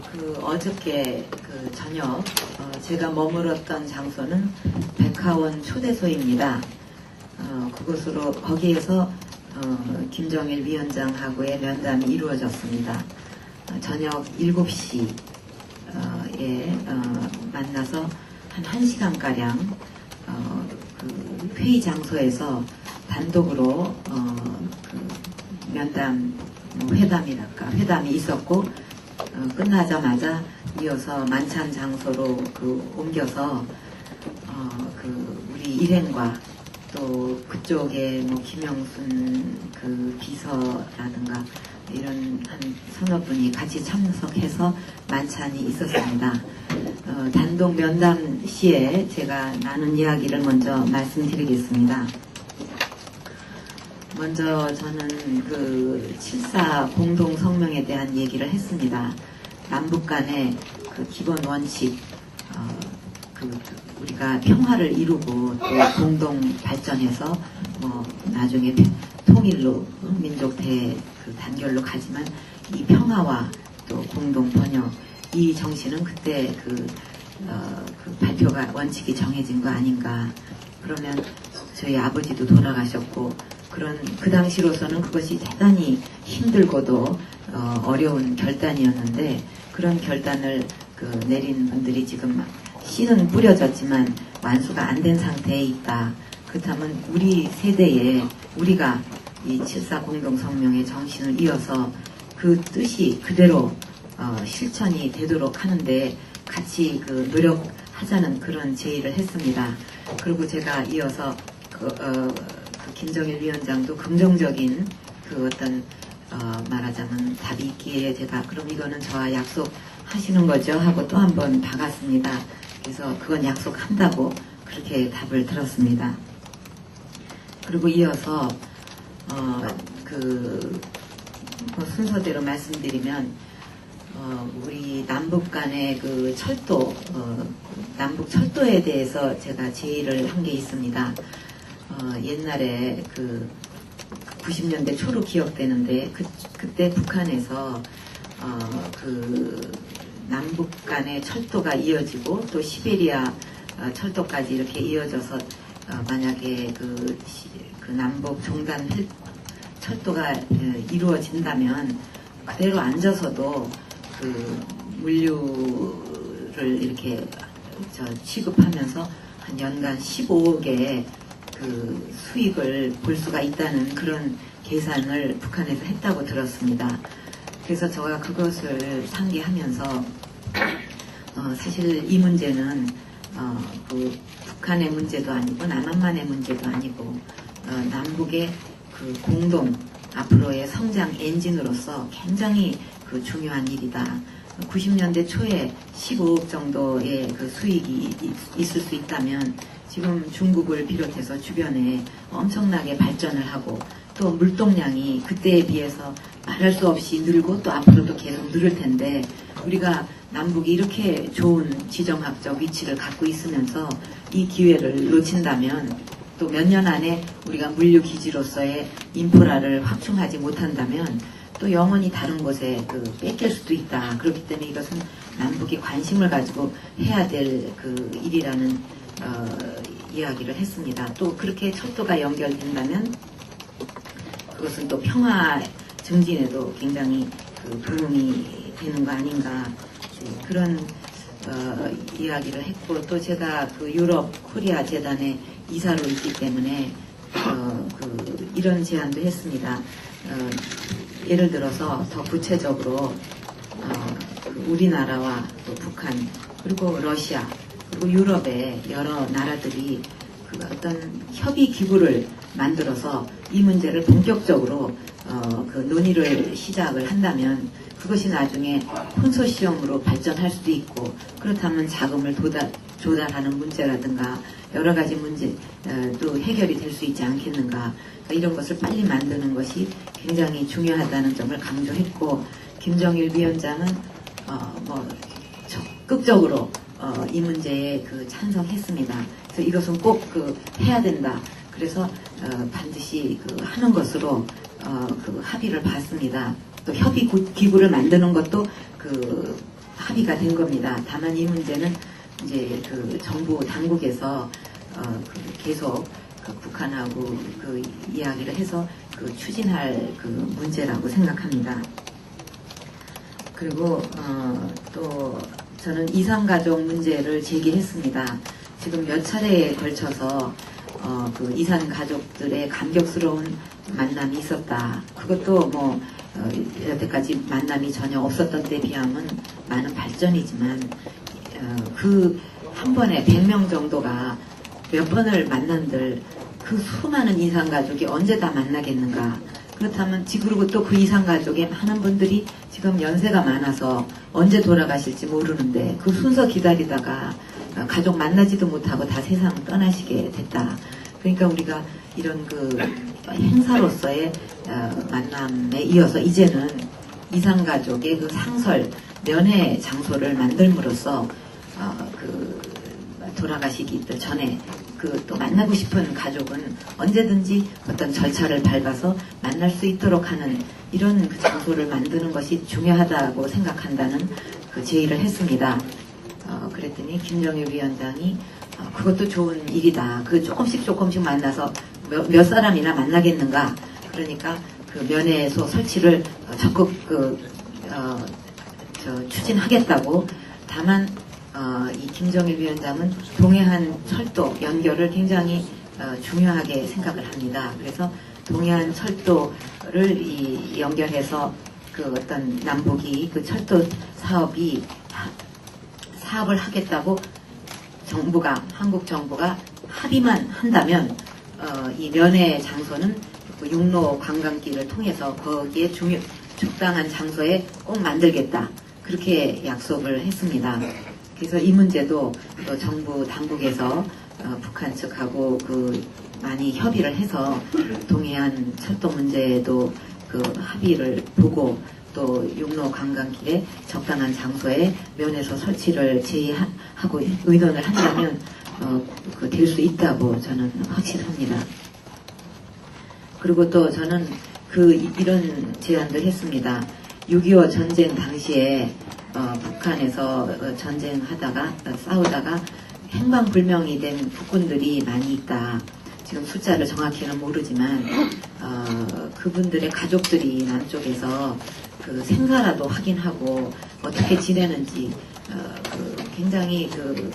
어, 그 어저께 그 저녁 어, 제가 머물었던 장소는 백화원 초대소입니다. 어, 그곳으로 거기에서 어, 김정일 위원장하고의 면담이 이루어졌습니다. 어, 저녁 7시에 어, 만나서 한 1시간가량 어, 그 회의 장소에서 단독으로 어, 그 면담 뭐 회담이랄까 회담이 있었고 어, 끝나자마자 이어서 만찬 장소로 그 옮겨서 어, 그 우리 일행과 또 그쪽에 뭐 김영순 그 비서라든가 이런 한 서너 분이 같이 참석해서 만찬이 있었습니다. 어, 단독 면담 시에 제가 나눈 이야기를 먼저 말씀드리겠습니다. 먼저 저는 그 7사 공동 성명에 대한 얘기를 했습니다. 남북 간의 그 기본 원칙, 어, 그 우리가 평화를 이루고 또 공동 발전해서 뭐 나중에 통일로 민족 대 그 단결로 가지만 이 평화와 또 공동 번영 이 정신은 그때 그, 어, 그 발표가 원칙이 정해진 거 아닌가. 그러면 저희 아버지도 돌아가셨고 그런 그 당시로서는 그것이 대단히 힘들고도 어, 려운 결단이었는데 그런 결단을 그 내린 분들이 지금 씨는 뿌려졌지만 완수가 안 된 상태에 있다. 그렇다면 우리 세대에 우리가 이 7사 공동성명의 정신을 이어서 그 뜻이 그대로 어, 실천이 되도록 하는데 같이 그 노력하자는 그런 제의를 했습니다. 그리고 제가 이어서 그, 어, 그 김정일 위원장도 긍정적인 그 어떤 어, 말하자면 답이 있기에 제가 그럼 이거는 저와 약속하시는 거죠 하고 또 한 번 박았습니다. 그래서 그건 약속한다고 그렇게 답을 들었습니다. 그리고 이어서 어, 그, 그 순서대로 말씀드리면 어, 우리 남북 간의 그 철도 어, 남북 철도에 대해서 제가 제의를 한 게 있습니다. 어, 옛날에 그 90년대 초로 기억되는데 그, 그때 북한에서 어, 그 남북 간의 철도가 이어지고 또 시베리아 어, 철도까지 이렇게 이어져서 어, 만약에 그, 시, 그 남북 종단 철도가 어, 이루어진다면 그대로 앉아서도 그 물류를 이렇게 저 취급하면서 한 연간 15억의 그 수익을 볼 수가 있다는 그런 계산을 북한에서 했다고 들었습니다. 그래서 제가 그것을 상기하면서 어, 사실 이 문제는 어, 그 북한의 문제도 아니고 남한만의 문제도 아니고 어, 남북의 그 공동 앞으로의 성장 엔진으로서 굉장히 그 중요한 일이다. 90년대 초에 15억 정도의 그 수익이 있을 수 있다면 지금 중국을 비롯해서 주변에 엄청나게 발전을 하고 또 물동량이 그때에 비해서 말할 수 없이 늘고 또 앞으로도 계속 늘을 텐데 우리가 남북이 이렇게 좋은 지정학적 위치를 갖고 있으면서 이 기회를 놓친다면 또 몇 년 안에 우리가 물류 기지로서의 인프라를 확충하지 못한다면 또 영원히 다른 곳에 그 뺏길 수도 있다. 그렇기 때문에 이것은 남북이 관심을 가지고 해야 될 그 일이라는 어, 이야기를 했습니다. 또 그렇게 철도가 연결된다면 그것은 또 평화 증진에도 굉장히 그 도움이 되는 거 아닌가 그런 어, 이야기를 했고 또 제가 그 유럽 코리아 재단에 이사로 있기 때문에 어, 그 이런 제안도 했습니다. 어, 예를 들어서 더 구체적으로 어, 그 우리나라와 또 북한 그리고 러시아 그리고 유럽의 여러 나라들이 그 어떤 협의 기구를 만들어서 이 문제를 본격적으로 어, 그 논의를 시작을 한다면 그것이 나중에 콘소시엄으로 발전할 수도 있고 그렇다면 자금을 도달, 조달하는 문제라든가 여러 가지 문제도 어, 해결이 될 수 있지 않겠는가. 그러니까 이런 것을 빨리 만드는 것이 굉장히 중요하다는 점을 강조했고 김정일 위원장은 어, 뭐 적극적으로 어, 이 문제에 그 찬성했습니다. 그래서 이것은 꼭 그 해야 된다. 그래서 어, 반드시 그 하는 것으로 어, 그 합의를 봤습니다. 또 협의 기구를 만드는 것도 그 합의가 된 겁니다. 다만 이 문제는 이제 그 정부 당국에서 어, 그 계속 그 북한하고 그 이야기를 해서 그 추진할 그 문제라고 생각합니다. 그리고 어, 또 저는 이산가족 문제를 제기했습니다. 지금 몇 차례에 걸쳐서 어, 그 이산 가족들의 감격스러운 만남이 있었다. 그것도 뭐 어, 여태까지 만남이 전혀 없었던 때에 비하면 많은 발전이지만 어, 그한 번에 100명 정도가 몇 번을 만난들 그 수많은 이산 가족이 언제 다 만나겠는가? 그렇다면 지그리고 또 그 이산 가족의 많은 분들이 지금 연세가 많아서 언제 돌아가실지 모르는데 그 순서 기다리다가 가족 만나지도 못하고 다 세상을 떠나시게 됐다. 그러니까 우리가 이런 그 행사로서의 어, 만남에 이어서 이제는 이산 가족의 그 상설 면회 장소를 만들므로써 어, 그 돌아가시기 전에 그 또 만나고 싶은 가족은 언제든지 어떤 절차를 밟아서 만날 수 있도록 하는 이런 그 장소를 만드는 것이 중요하다고 생각한다는 그 제의를 했습니다. 어, 그랬더니 김정일 위원장이 어, 그것도 좋은 일이다. 그 조금씩 조금씩 만나서 몇, 몇 사람이나 만나겠는가. 그러니까 그 면회소 설치를 어, 적극 그, 어, 저, 추진하겠다고. 다만 어, 이 김정일 위원장은 동해안 철도 연결을 굉장히 어, 중요하게 생각을 합니다. 그래서 동해안 철도를 이 연결해서 그 어떤 남북이 그 철도 사업이 하- 사업을 하겠다고 정부가 한국 정부가 합의만 한다면 어, 이 면회 장소는 그 육로 관광길을 통해서 거기에 중요 적당한 장소에 꼭 만들겠다 그렇게 약속을 했습니다. 그래서 이 문제도 또 정부 당국에서 어, 북한 측하고 그 많이 협의를 해서 동해안 철도 문제도 그 합의를 보고 또 육로 관광길에 적당한 장소에 면에서 설치를 제의하고 의논을 한다면 어, 그 될 수 있다고 저는 확신합니다. 그리고 또 저는 그 이- 이런 제안들 했습니다. 6.25 전쟁 당시에 어, 북한에서 어, 전쟁하다가 어, 싸우다가 행방불명이 된 국군들이 많이 있다. 지금 숫자를 정확히는 모르지만 어, 그분들의 가족들이 남쪽에서 그 생사라도 확인하고 어떻게 지내는지 어, 그 굉장히 그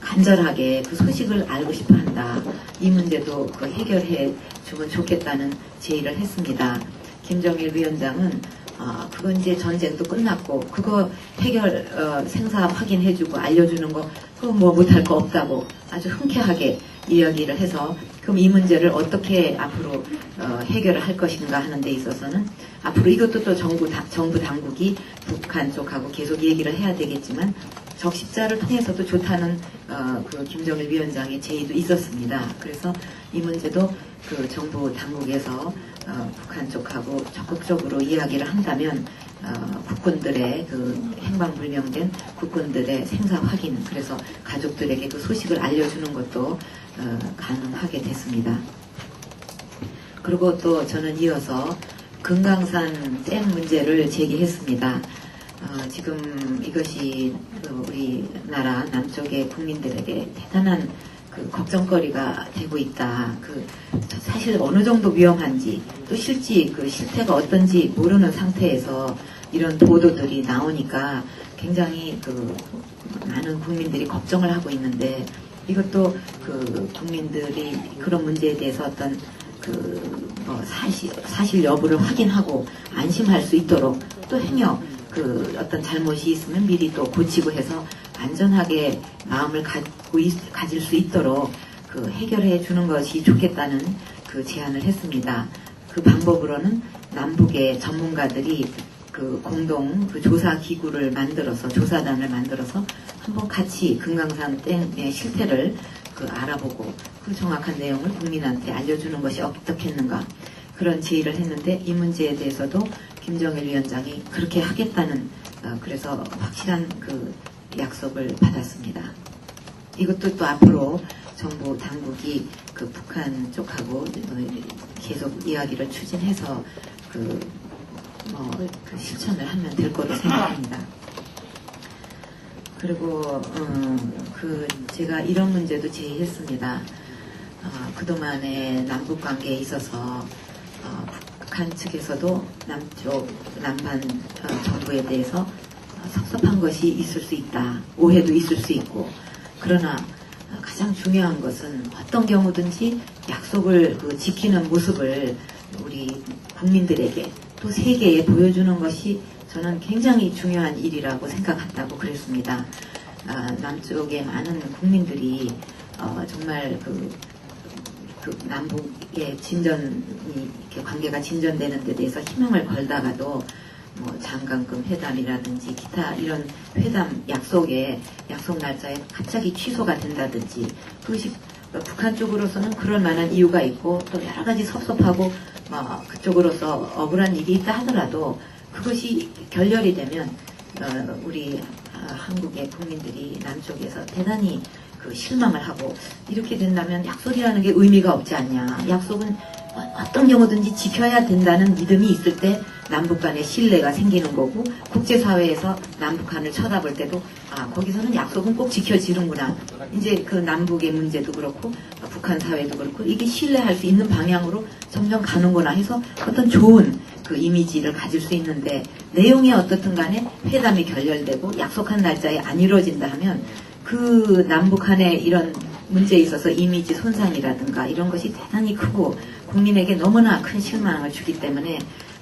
간절하게 그 소식을 알고 싶어 한다. 이 문제도 그 해결해 주면 좋겠다는 제의를 했습니다. 김정일 위원장은 어, 그건 이제 전쟁도 끝났고 그거 해결 어, 생사 확인해주고 알려주는 거 그거 뭐 못할 거 없다고 아주 흔쾌하게 이야기를 해서 그럼 이 문제를 어떻게 앞으로 어, 해결을 할 것인가 하는 데 있어서는 앞으로 이것도 또 정부 다- 정부 당국이 북한 쪽하고 계속 얘기를 해야 되겠지만 적십자를 통해서도 좋다는 어, 그 김정일 위원장의 제의도 있었습니다. 그래서 이 문제도 그 정부 당국에서 어, 북한 쪽하고 적극적으로 이야기를 한다면 어, 국군들의 그 행방불명된 국군들의 생사 확인 그래서 가족들에게 그 소식을 알려주는 것도 어, 가능하게 됐습니다. 그리고 또 저는 이어서 금강산 댐 문제를 제기했습니다. 어, 지금 이것이 그 우리나라 남쪽의 국민들에게 대단한 그 걱정거리가 되고 있다. 그 사실 어느 정도 위험한지 또 실제 그 실태가 어떤지 모르는 상태에서 이런 보도들이 나오니까 굉장히 그 많은 국민들이 걱정을 하고 있는데 이것도 그 국민들이 그런 문제에 대해서 어떤 그뭐 사실 사실 여부를 확인하고 안심할 수 있도록 또 행여 그 어떤 잘못이 있으면 미리 또 고치고 해서 안전하게 마음을 갖고 있- 가질 수 있도록 그 해결해 주는 것이 좋겠다는 그 제안을 했습니다. 그 방법으로는 남북의 전문가들이 그 공동 그 조사 기구를 만들어서 조사단을 만들어서 한번 같이 금강산 댐의 실태를 그 알아보고 그 정확한 내용을 국민한테 알려주는 것이 어떻겠는가 그런 제의를 했는데 이 문제에 대해서도 김정일 위원장이 그렇게 하겠다는 어, 그래서 확실한 그 약속을 받았습니다. 이것도 또 앞으로 정부 당국이 그 북한 쪽하고 어, 계속 이야기를 추진해서 그, 뭐, 그 실천을 하면 될 거로 생각합니다. 그리고 음, 그 제가 이런 문제도 제기했습니다. 어, 그동안의 남북 관계에 있어서 어, 북한 측에서도 남쪽 남한 어, 정부에 대해서 어, 섭섭한 것이 있을 수 있다. 오해도 있을 수 있고 그러나 어, 가장 중요한 것은 어떤 경우든지 약속을 그 지키는 모습을 우리 국민들에게 또 세계에 보여주는 것이 저는 굉장히 중요한 일이라고 생각한다고 그랬습니다. 아, 남쪽의 많은 국민들이 어, 정말 그, 그 남북의 진전이 관계가 진전되는 데 대해서 희망을 걸다가도 뭐 장관급 회담이라든지 기타 이런 회담 약속에 약속 날짜에 갑자기 취소가 된다든지 그것이 북한 쪽으로서는 그럴 만한 이유가 있고 또 여러 가지 섭섭하고 뭐 그쪽으로서 억울한 일이 있다 하더라도 그것이 결렬이 되면 어, 우리 아, 한국의 국민들이 남쪽에서 대단히 그 실망을 하고 이렇게 된다면 약속이라는 게 의미가 없지 않냐. 약속은 어- 어떤 경우든지 지켜야 된다는 믿음이 있을 때 남북 간의 신뢰가 생기는 거고 국제사회에서 남북한을 쳐다볼 때도 아 거기서는 약속은 꼭 지켜지는구나. 이제 그 남북의 문제도 그렇고 어, 북한 사회도 그렇고 이게 신뢰할 수 있는 방향으로 점점 가는구나 해서 어떤 좋은 그 이미지를 가질 수 있는데 내용이 어떻든 간에 회담이 결렬되고 약속한 날짜에 안 이루어진다 하면 그 남북한의 이런 문제에 있어서 이미지 손상이라든가 이런 것이 대단히 크고 국민에게 너무나 큰 실망을 주기 때문에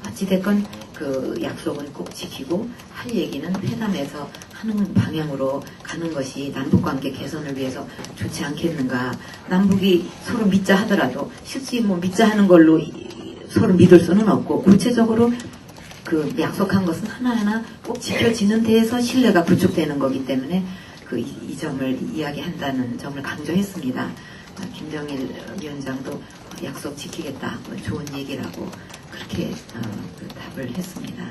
어찌됐건 그 약속은 꼭 지키고 할 얘기는 회담에서 하는 방향으로 가는 것이 남북관계 개선을 위해서 좋지 않겠는가. 남북이 서로 믿자 하더라도 실제 뭐 믿자 하는 걸로 이- 서로 믿을 수는 없고 구체적으로 그 약속한 것은 하나하나 꼭 지켜지는 데에서 신뢰가 구축되는 거기 때문에 그이 점을 이야기한다는 점을 강조했습니다. 아, 김정일 위원장도 약속 지키겠다, 뭐 좋은 얘기라고 그렇게 어, 그 답을 했습니다.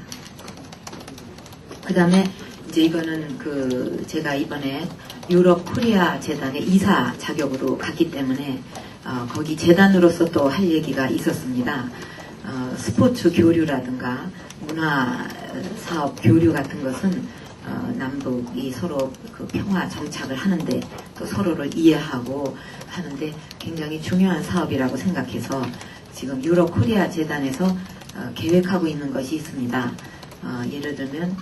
그 다음에 이제 이거는 그 제가 이번에 유럽 코리아 재단의 이사 자격으로 갔기 때문에 어, 거기 재단으로서 또 할 얘기가 있었습니다. 어, 스포츠 교류라든가 문화 사업 교류 같은 것은 어, 남북이 서로 그 평화 정착을 하는데 또 서로를 이해하고 하는데 굉장히 중요한 사업이라고 생각해서 지금 유럽 코리아 재단에서 어, 계획하고 있는 것이 있습니다. 어, 예를 들면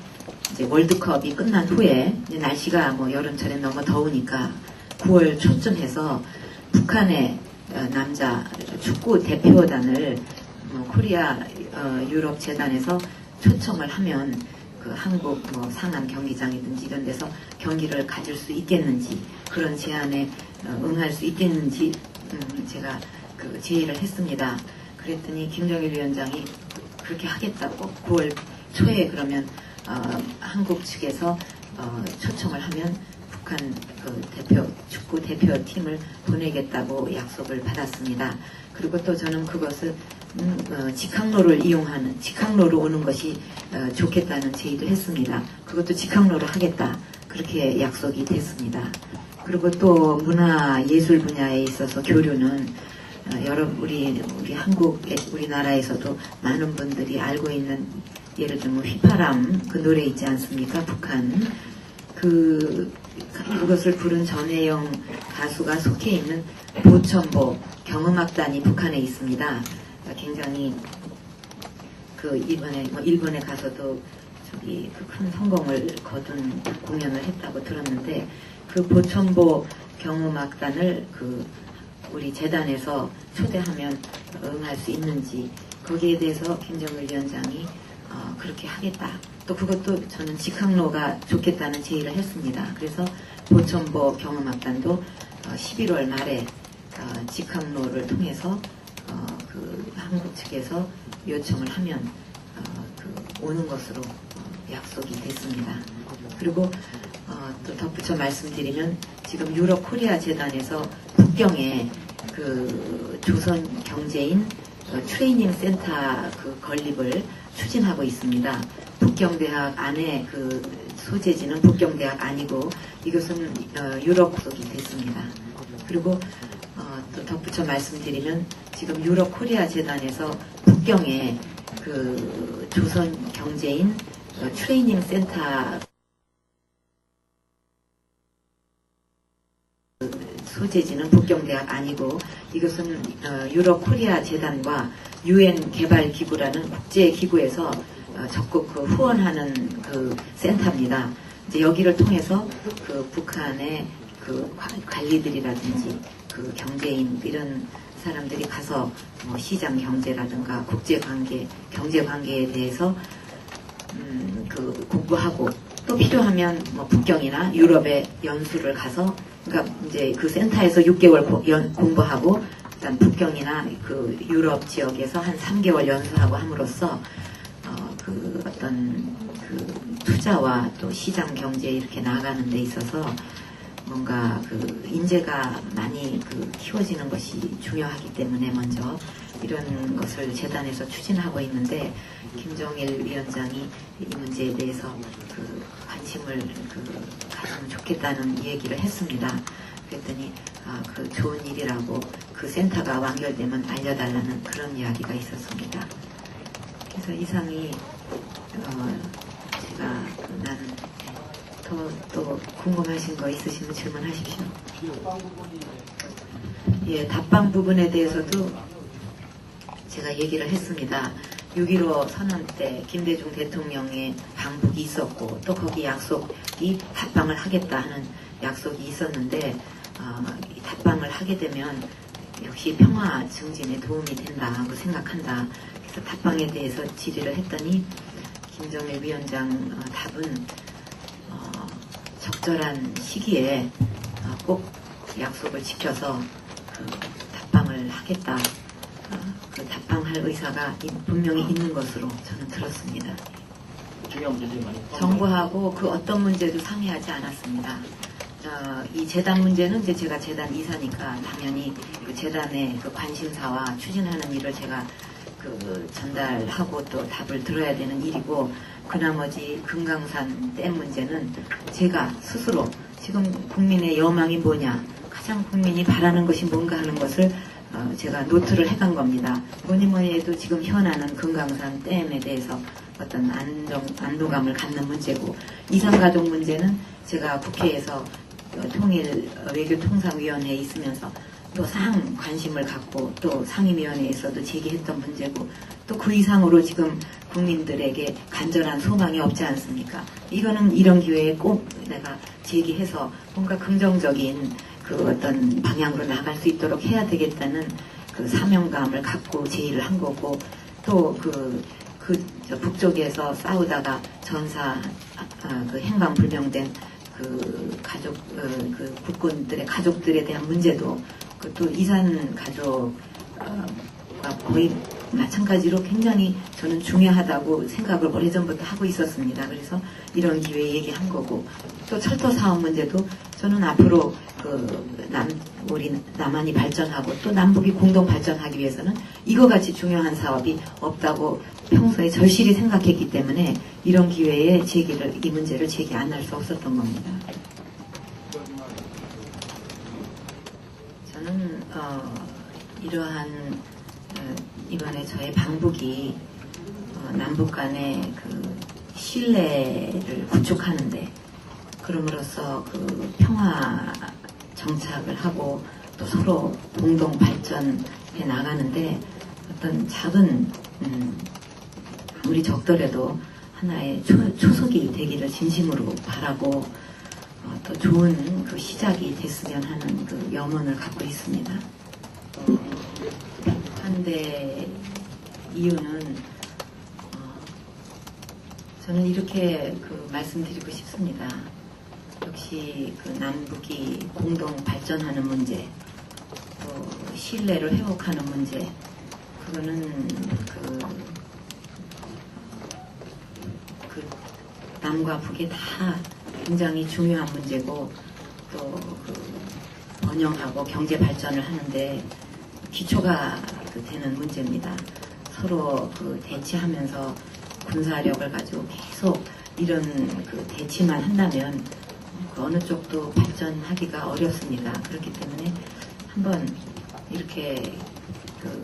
이제 월드컵이 끝난 후에 날씨가 뭐 여름철에 너무 더우니까 9월 초쯤 해서 북한의 어, 남자 축구 대표단을 어, 코리아 어, 유럽 재단에서 초청을 하면 그 한국 뭐 상암 경기장이든지 이런 데서 경기를 가질 수 있겠는지 그런 제안에 어, 응할 수 있겠는지 음, 제가 그 제의를 했습니다. 그랬더니 김정일 위원장이 그렇게 하겠다고 9월 초에 그러면 어, 한국 측에서 어, 초청을 하면 북한 그 대표 축구 대표팀을 보내겠다고 약속을 받았습니다. 그리고 또 저는 그것을 음, 어, 직항로를 이용하는 직항로로 오는 것이 어, 좋겠다는 제의도 했습니다. 그것도 직항로로 하겠다 그렇게 약속이 됐습니다. 그리고 또 문화 예술 분야에 있어서 교류는 어, 여러 우리 우리 한국 우리나라에서도 많은 분들이 알고 있는 예를 들면 휘파람 그 노래 있지 않습니까? 북한 그 이것을 부른 전혜영 가수가 속해 있는 보천보 경음악단이 북한에 있습니다. 굉장히 그 이번에 뭐 일본에 가서도 저기 그 큰 성공을 거둔 공연을 했다고 들었는데 그 보천보 경음악단을 그 우리 재단에서 초대하면 응할 수 있는지 거기에 대해서 김정일 위원장이 어, 그렇게 하겠다. 또 그것도 저는 직항로가 좋겠다는 제의를 했습니다. 그래서 보천보 경음악단도 어, 11월 말에 어, 직항로를 통해서 어, 그 한국 측에서 요청을 하면 어, 그 오는 것으로 어, 약속이 됐습니다. 그리고 어, 또 덧붙여 말씀드리면 지금 유럽 코리아 재단에서 북경에 그 조선 경제인 어, 트레이닝 센터 그 건립을 추진하고 있습니다. 북경대학 안에 그 소재지는 북경대학 아니고 이것은 어, 유럽 속이 됐습니다. 그리고 어, 또 덧붙여 말씀드리면 지금 유럽 코리아 재단에서 북경에 그 조선 경제인 어, 트레이닝 센터 소재지는 북경대학 아니고 이것은 어, 유럽 코리아 재단과 유엔 개발 기구라는 국제 기구에서 어, 적극 그 후원하는 그 센터입니다. 이제 여기를 통해서 그 북한의 그 관- 관리들이라든지 그 경제인 이런 사람들이 가서 뭐 시장 경제라든가 국제 관계, 경제 관계에 대해서 음, 그 공부하고 또 필요하면 뭐 북경이나 유럽에 연수를 가서 그러니까 이제 그 센터에서 6개월 고- 연- 공부하고 일단 북경이나 그 유럽 지역에서 한 3개월 연수하고 함으로써 어, 그 어떤 그 투자와 또 시장 경제 이렇게 나아가는 데 있어서 뭔가 그 인재가 많이 그 키워지는 것이 중요하기 때문에 먼저 이런 것을 재단에서 추진하고 있는데 김정일 위원장이 이 문제에 대해서 그 관심을 그 가지면 좋겠다는 얘기를 했습니다. 그랬더니 아, 그 좋은 일이라고 그 센터가 완결되면 알려달라는 그런 이야기가 있었습니다. 그래서 이상이 어, 제가 그 나는 더 또 궁금하신 거 있으시면 질문하십시오. 예, 답방 부분에 대해서도 제가 얘기를 했습니다. 6.15 선언 때 김대중 대통령의 방북이 있었고 또 거기 약속이 답방을 하겠다 하는 약속이 있었는데 어, 이 답방을 하게 되면 역시 평화 증진에 도움이 된다고 생각한다. 그래서 답방에 대해서 질의를 했더니 김정일 위원장 어, 답은 어, 적절한 시기에 어, 꼭 약속을 지켜서 그 답방을 하겠다. 어, 그 답방할 의사가 이- 분명히 있는 것으로 저는 들었습니다. 중요한 문제들이 많이 정부하고 그 어떤 문제도 상의하지 않았습니다. 어, 이 재단 문제는 이제 제가 재단 이사니까 당연히 그 재단의 그 관심사와 추진하는 일을 제가 그 전달하고 또 답을 들어야 되는 일이고 그 나머지 금강산 댐 문제는 제가 스스로 지금 국민의 여망이 뭐냐 가장 국민이 바라는 것이 뭔가 하는 것을 어, 제가 노트를 해간 겁니다. 뭐니 뭐니 해도 지금 현안은 금강산 댐에 대해서 어떤 안정, 안도감을 갖는 문제고 이산가족 문제는 제가 국회에서 어, 통일 어, 외교통상위원회에 있으면서 또 상 관심을 갖고 또 상임위원회에서도 제기했던 문제고 또 그 이상으로 지금 국민들에게 간절한 소망이 없지 않습니까? 이거는 이런 기회에 꼭 내가 제기해서 뭔가 긍정적인 그 어떤 방향으로 나갈 수 있도록 해야 되겠다는 그 사명감을 갖고 제의를 한 거고 또그 그 북쪽에서 싸우다가 전사 아, 그 행방 불명된 그 가족 어, 그 국군들의 가족들에 대한 문제도 그 또 이산 가족과 거의 마찬가지로 굉장히 저는 중요하다고 생각을 오래전부터 하고 있었습니다. 그래서 이런 기회에 얘기한 거고 또 철도 사업 문제도 저는 앞으로 그 남, 우리 남한이 발전하고 또 남북이 공동 발전하기 위해서는 이거 같이 중요한 사업이 없다고 평소에 절실히 생각했기 때문에 이런 기회에 제기를 이 문제를 제기 안 할 수 없었던 겁니다. 저는 어, 이러한 어, 이번에 저의 방북이 어, 남북 간의 그 신뢰를 구축하는데 그럼으로써 그 평화 정착을 하고 또 서로 공동 발전해 나가는데 어떤 작은 음, 아무리 적더라도 하나의 초, 초석이 되기를 진심으로 바라고 어, 또 좋은 그 시작이 됐으면 하는 그 염원을 갖고 있습니다. 한데 이유는 어, 저는 이렇게 그 말씀드리고 싶습니다. 역시 그 남북이 공동 발전하는 문제, 또 신뢰를 회복하는 문제, 그거는 그, 그 남과 북이 다 굉장히 중요한 문제고 또 그 번영하고 경제 발전을 하는데 기초가 그 되는 문제입니다. 서로 그 대치하면서 군사력을 가지고 계속 이런 그 대치만 한다면 그 어느 쪽도 발전하기가 어렵습니다. 그렇기 때문에 한번 이렇게 그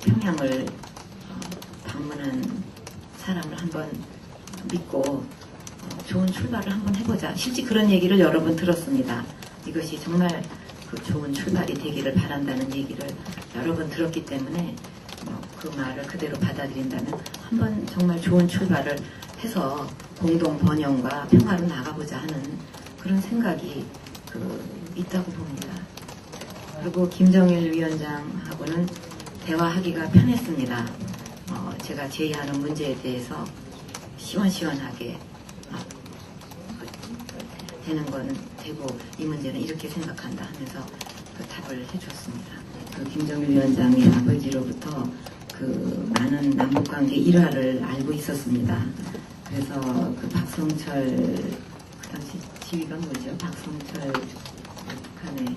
평양을 어, 방문한 사람을 한번 믿고 어, 좋은 출발을 한번 해보자. 실제 그런 얘기를 여러 번 들었습니다. 이것이 정말 그 좋은 출발이 되기를 바란다는 얘기를 여러 번 들었기 때문에 뭐그 말을 그대로 받아들인다면 한번 정말 좋은 출발을 해서 공동 번영과 평화로 나가보자 하는 그런 생각이 그 있다고 봅니다. 그리고 김정일 위원장하고는 대화하기가 편했습니다. 어, 제가 제의하는 문제에 대해서 시원시원하게 아, 되는 거는 되고 이 문제는 이렇게 생각한다 하면서 그 답을 해줬습니다. 그 김정일 위원장의 아버지로부터 그 많은 남북관계 일화를 알고 있었습니다. 그래서 그 박성철 그 당시 지위가 뭐죠? 박성철 북한의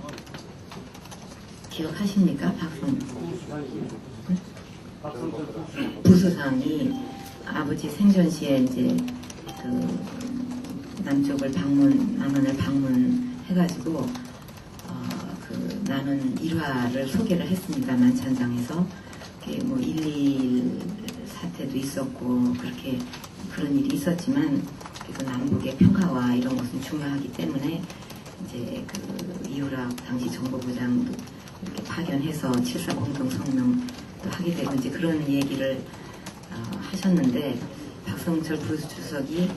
기억하십니까? 박성 부수상이 아버지 생전 시에 이제 그 남쪽을 방문, 남한을 방문해가지고 나는 일화를 소개를 했습니다. 만찬장에서 그게 뭐1.2 사태도 있었고 그렇게 그런 일이 있었지만 그래도 남북의 평화와 이런 것은 중요하기 때문에 이제 그 이후락 당시 정보부장도 이렇게 파견해서 7.4 공동 성명도 하게 되고 이제 그런 얘기를 어, 하셨는데 박성철 부주석이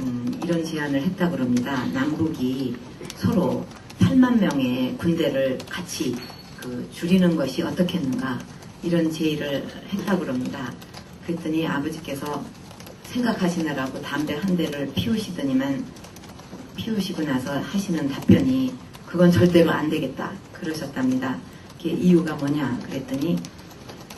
음, 이런 제안을 했다 그럽니다. 남북이 서로 8만 명의 군대를 같이 그 줄이는 것이 어떻겠는가 이런 제의를 했다 그럽니다. 그랬더니 아버지께서 생각하시느라고 담배 한 대를 피우시더니만 피우시고 나서 하시는 답변이 그건 절대로 안 되겠다 그러셨답니다. 그게 이유가 뭐냐 그랬더니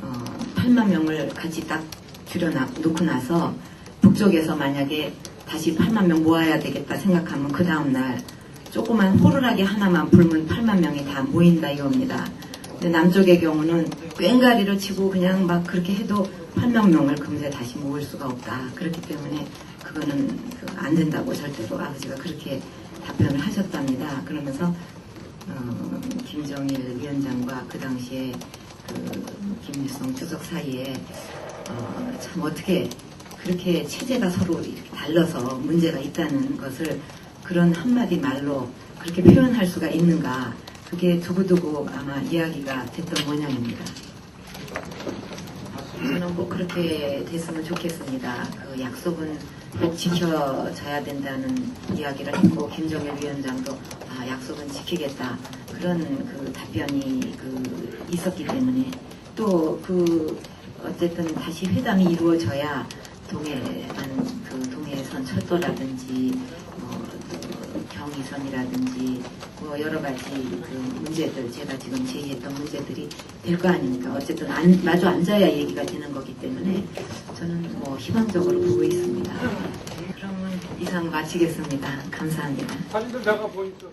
어, 8만 명을 같이 딱 줄여놓고 나서 북쪽에서 만약에 다시 8만 명 모아야 되겠다 생각하면 그 다음날 조그만 호루라기 하나만 불면 8만 명이 다 모인다 이겁니다. 근데 남쪽의 경우는 꽹가리로 치고 그냥 막 그렇게 해도 8만 명을 금세 다시 모을 수가 없다. 그렇기 때문에 그거는 그안 된다고 절대로 아버지가 그렇게 답변을 하셨답니다. 그러면서 어, 김정일 위원장과 그 당시에 그 김일성 주석 사이에 어, 참 어떻게 그렇게 체제가 서로 달라서 문제가 있다는 것을 그런 한마디 말로 그렇게 표현할 수가 있는가 그게 두고두고 아마 이야기가 됐던 모양입니다. 저는 꼭 그렇게 됐으면 좋겠습니다. 그 약속은 꼭 지켜져야 된다는 이야기를 했고 김정일 위원장도 아 약속은 지키겠다 그런 그 답변이 그 있었기 때문에 또 그 어쨌든 다시 회담이 이루어져야 동해안 그 동해선 철도라든지 경의선이라든지 뭐 여러 가지 그 문제들 제가 지금 제기했던 문제들이 될 거 아닙니까? 어쨌든 안- 마주 앉아야 얘기가 되는 거기 때문에 저는 뭐 희망적으로 보고 있습니다. 그러면 이상 마치겠습니다. 감사합니다. 사진들 내가 보니까